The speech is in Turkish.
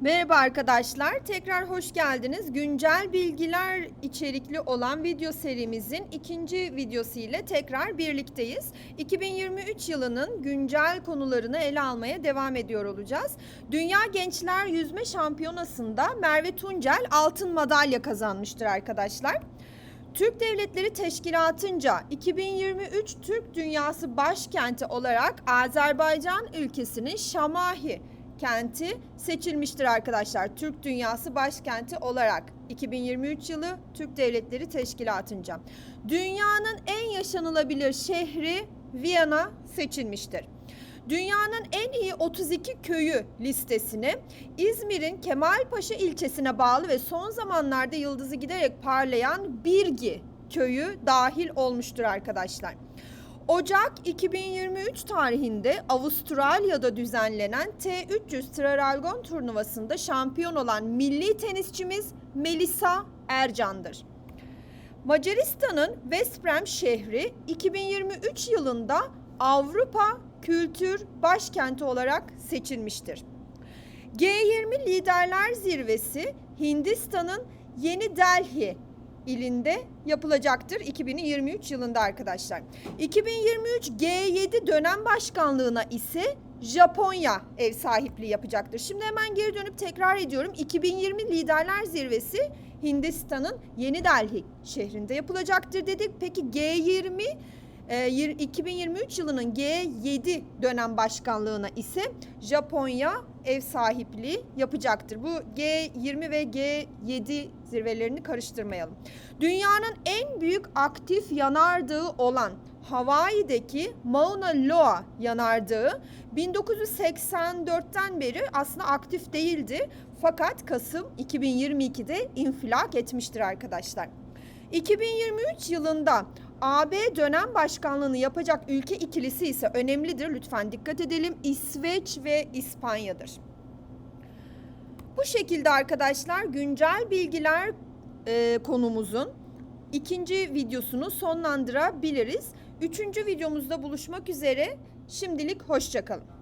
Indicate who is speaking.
Speaker 1: Merhaba arkadaşlar, tekrar hoş geldiniz. Güncel bilgiler içerikli olan video serimizin ikinci videosu ile tekrar birlikteyiz. 2023 yılının güncel konularını ele almaya devam ediyor olacağız. Dünya Gençler Yüzme Şampiyonası'nda Merve Tuncel altın madalya kazanmıştır arkadaşlar. Türk Devletleri Teşkilatı'nca 2023 Türk Dünyası Başkenti olarak Azerbaycan ülkesinin Şamahi kenti seçilmiştir arkadaşlar. Türk Dünyası Başkenti olarak 2023 yılı Türk Devletleri Teşkilatı'nca. Dünyanın en yaşanılabilir şehri Viyana seçilmiştir. Dünyanın en iyi 32 köyü listesine İzmir'in Kemalpaşa ilçesine bağlı ve son zamanlarda yıldızı giderek parlayan Birgi köyü dahil olmuştur arkadaşlar. Ocak 2023 tarihinde Avustralya'da düzenlenen T300 Traralgon turnuvasında şampiyon olan milli tenisçimiz Melisa Ercan'dır. Macaristan'ın Veszprem şehri 2023 yılında Avrupa Kültür Başkenti olarak seçilmiştir. G20 Liderler Zirvesi Hindistan'ın Yeni Delhi ilinde yapılacaktır 2023 yılında arkadaşlar. 2023 G7 dönem başkanlığına ise Japonya ev sahipliği yapacaktır. Şimdi hemen geri dönüp tekrar ediyorum. 2020 Liderler Zirvesi Hindistan'ın Yeni Delhi şehrinde yapılacaktır dedik. Peki G20 e, 2023 yılının G7 dönem başkanlığına ise Japonya ev sahipliği yapacaktır. Bu G20 ve G7 zirvelerini karıştırmayalım. Dünyanın en büyük aktif yanardağı olan Hawaii'deki Mauna Loa yanardağı 1984'ten beri aslında aktif değildi. Fakat Kasım 2022'de infilak etmiştir arkadaşlar. 2023 yılında AB dönem başkanlığını yapacak ülke ikilisi ise önemlidir. Lütfen dikkat edelim. İsveç ve İspanya'dır. Bu şekilde arkadaşlar güncel bilgiler e, konumuzun ikinci videosunu sonlandırabiliriz. Üçüncü videomuzda buluşmak üzere. Şimdilik hoşçakalın.